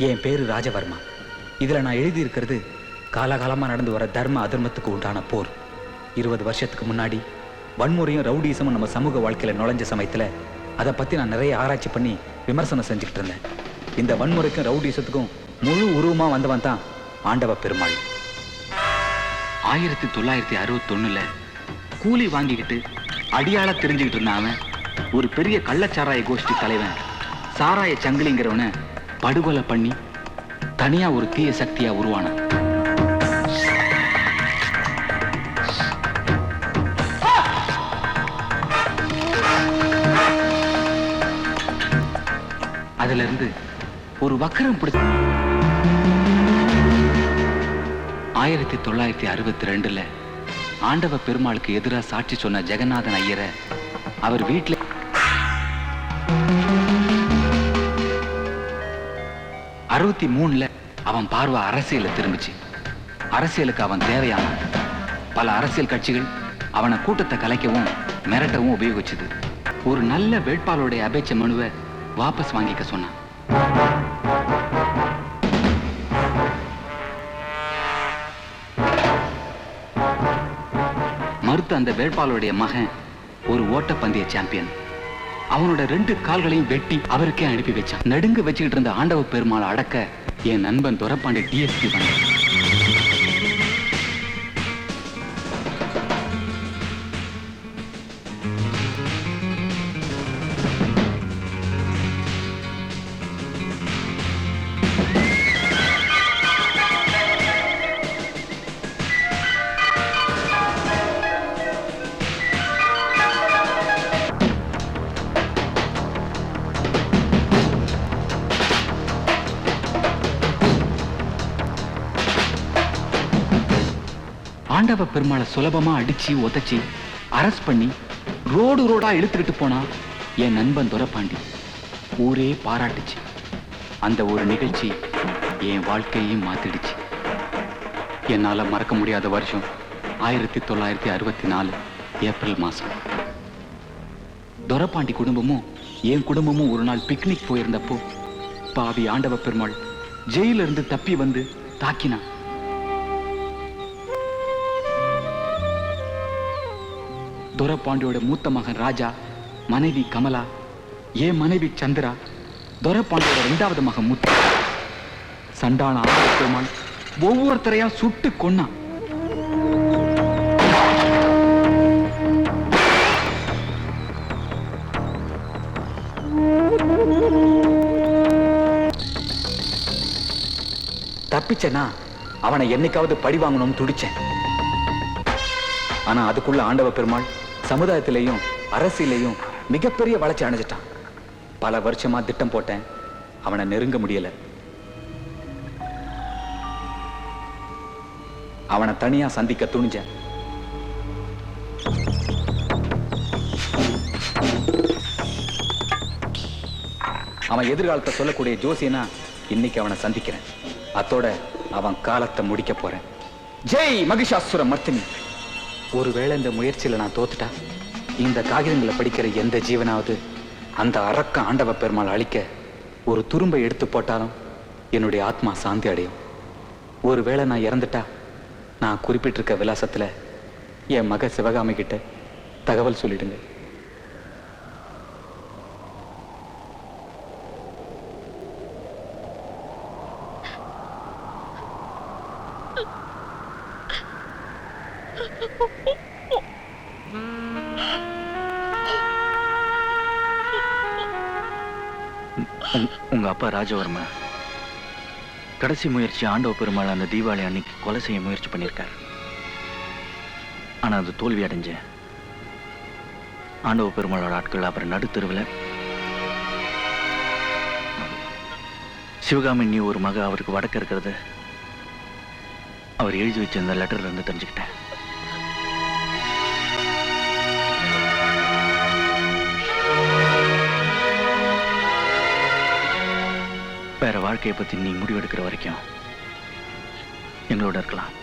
என் பேரு ராஜவர்மா. இதுல நான் எழுதியிருக்கிறது காலகாலமா நடந்து வர தர்ம அதர்மத்துக்கு உண்டான போர். இருபது வருஷத்துக்கு முன்னாடி வன்முறையும் ரவுடிசமும் நம்ம சமூக வாழ்க்கையில நுழைஞ்ச சமயத்துல அதை பத்தி நான் நிறைய ஆராய்ச்சி பண்ணி விமர்சனம் செஞ்சுக்கிட்டு இருந்தேன். இந்த வன்முறைக்கும் ரவுடிசத்துக்கும் முழு உருவமா வந்தவன் தான் ஆண்டவ பெருமாள். ஆயிரத்தி தொள்ளாயிரத்தி அறுபத்தொன்னுல கூலி வாங்கிக்கிட்டு அடியாள தெரிஞ்சுக்கிட்டு இருந்த அவன். ஒரு பெரிய கள்ளச்சாராய கோஷ்டி தலைவன். சாராய சங்கிலிங்கிறவனை படுகொலை பண்ணி தனியா ஒரு தீய சக்தியா உருவானான் அதுல இருந்து ஒரு வக்கரம் பிடிச்ச ஆயிரத்தி தொள்ளாயிரத்தி அறுபத்தி ரெண்டுல ஆண்டவ பெருமாளுக்கு எதிராக சாட்சி சொன்ன ஜெகநாதன் ஐயரை அவர் வீட்டில் அறுபத்தி மூணுல அவன் பார்வை அரசியல திரும்பிச்சு. அரசியலுக்கு அவன் தேவையான பல அரசியல் கட்சிகள் அவனை கூட்டத்தை கலைக்கவும் மிரட்டவும் உபயோகிச்சது. ஒரு நல்ல வேட்பாளருடைய அபேட்ச மனுவை வாபஸ் வாங்கிக்க சொன்னான். மறுத்த அந்த வேட்பாளருடைய மகன் ஒரு ஓட்டப்பந்தய சாம்பியன். அவனோட ரெண்டு கால்களையும் வெட்டி அவருக்கே அனுப்பி வச்சான். நடுங்க வச்சுக்கிட்டு இருந்த ஆண்டவ பெருமாளை அடக்க என் நண்பன் துரப்பாண்டி டிஎஸ்பி பண்ணான். ஆண்டவ பெருமாளை சுலபமா அடிச்சு உதைச்சி அரஸ்ட் பண்ணி ரோடு ரோடா இழுத்துக்கிட்டு போனா என் நண்பன் துரப்பாண்டி ஊரே பாராட்டுச்சு. அந்த ஒரு நிகழ்ச்சி என் வாழ்க்கையையும் மாத்திடுச்சு. என்னால மறக்க முடியாத வருஷம் ஆயிரத்தி தொள்ளாயிரத்தி அறுபத்தி நாலு ஏப்ரல் மாசம். துரப்பாண்டி குடும்பமும் என் குடும்பமும் ஒரு நாள் பிக்னிக் போயிருந்தப்போ பாவி ஆண்டவ பெருமாள் ஜெயில இருந்து தப்பி வந்து தாக்கினான். துரப்பாண்டியோட மூத்த மகன் ராஜா மனைவி கமலா என் மனைவி சந்திரா துரப்பாண்டியோட ரெண்டாவது மகன் முத்து சண்டான ஆண்டவ ஒவ்வொருத்தரையா சுட்டு கொன்னான் தப்பிச்சேனா அவனை என்னைக்காவது பழி வாங்கணும்னு துடிச்சேன். ஆனா அதுக்குள்ள ஆண்டவ பெருமாள் சமுதாயத்திலையும் அரசியலையும் மிகப்பெரிய வளர்ச்சி அடைஞ்சிட்டான். பல வருஷமா திட்டம் போட்டேன். அவனை நெருங்க முடியல. அவனை தனியா சந்திக்க துணிஞ்சேன். அவன் எதிர்காலத்தை சொல்லக்கூடிய ஜோசியனா இன்னைக்கு அவனை சந்திக்கிறேன். அத்தோட அவன் காலத்தை முடிக்க போறேன். ஜெய் மகிஷாசுர மர்த்தினி. ஒருவேளை இந்த முயற்சியில நான் தோத்துட்டா இந்த காகிதங்களை படிக்கிற எந்த ஜீவனாவது அந்த அரக்க ஆண்டவ பெருமாள் அழிக்க ஒரு துரும்பை எடுத்து போட்டாலும் என்னுடைய ஆத்மா சாந்தி அடையும். ஒருவேளை நான் இறந்துட்டா நான் குறிப்பிட்டிருக்க விலாசத்துல என் மக சிவகாமி கிட்ட தகவல் சொல்லிடுங்க. உங்க- அப்பா ராஜவர்மா. கடைசி முயற்சி ஆண்டவ பெருமாள் அந்த தீபாவளி அன்னைக்கு கொலை செய்ய முயற்சி பண்ணியிருக்கார் ஆனா அது தோல்வி அடைஞ்ச ஆண்டவ பெருமாளோட ஆட்கள் அப்புறம் நடுத்தருவில். சிவகாமி நீ ஒரு மக அவருக்கு வடக்க இருக்கிறது அவர் எழுதி வச்சிருந்த லெட்டர்ல இருந்து தெரிஞ்சுக்கிட்டேன். வேற வாழ்க்கையை பத்தி நீ முடிவெடுக்கிற வரைக்கும் எங்களோட இருக்கலாம்.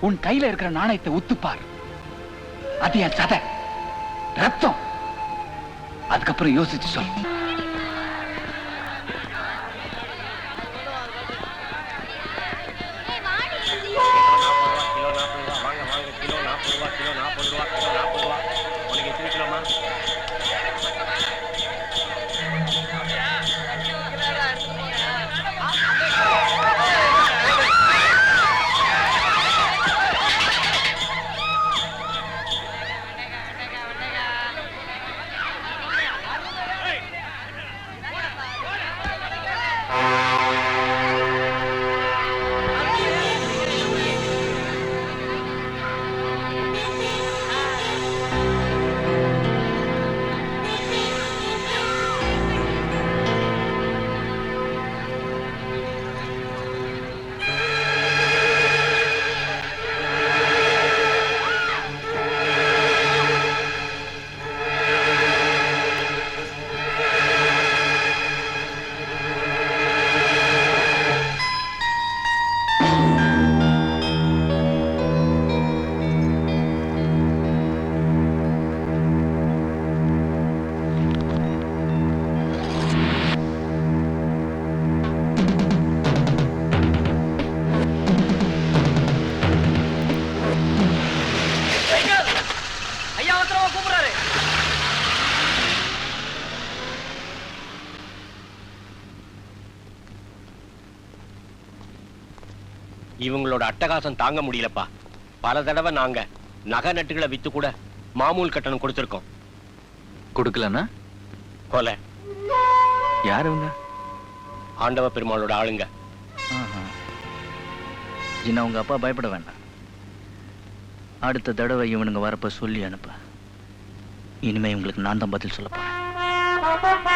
உன் கையில இருக்கிற நாணயத்தை உத்துப்பார். அது என் சத. ரத்தம். அதுக்கப்புறம் யோசிச்சு சொல். இவங்களோட அட்டகாசம் தாங்க முடியலப்பா. பல தடவை நாங்க நகை நட்டுகளை வித்து கூட மாமூல் கட்டணம் கொடுத்துருக்கோம். கொடுக்கலன்னா? கொலை. யார் ஆண்டவ பெருமாளோட ஆளுங்க. இன்னும் உங்க அப்பா பயப்பட வேண்டாம். அடுத்த தடவை இவனுங்க வரப்ப சொல்லி அனுப்ப. இனிமே இவங்களுக்கு நான் தான் பதில் சொல்ல போறேன்.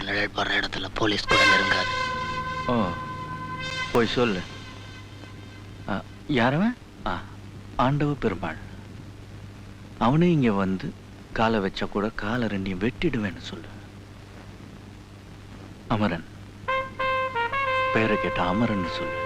ஆண்டவரோட நிழல் படுற இடத்துல போலீஸ் கூட நெருங்காது. ஓ போய் சொல்லு. யாரவன்? ஆண்டவ பெருமாள். அவனே இங்க வந்து காலை வச்சா கூட காலை ரெண்டையும் வெட்டிடுவேன்னு சொல்லு. அமரன். பேரை கேட்ட அமரன் சொல்லு.